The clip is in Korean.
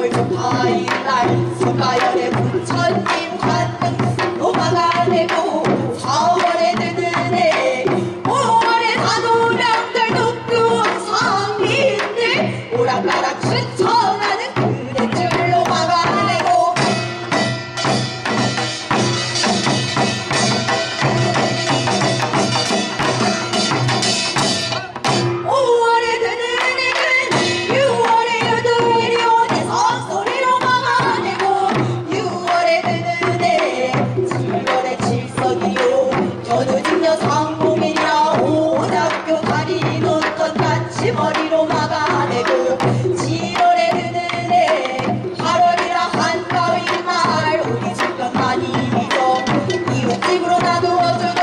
돌고 파일날 서가연의 부처님 관등 노마가 되고 4월에 드는 해 5월에 사도량들 도쿄 상민들 오락가락 추천 마가, 되고 7월에 드는 해 8월이라 한가위 날 우리 집도 많이 잊어. 이웃집으로 나도 어쩌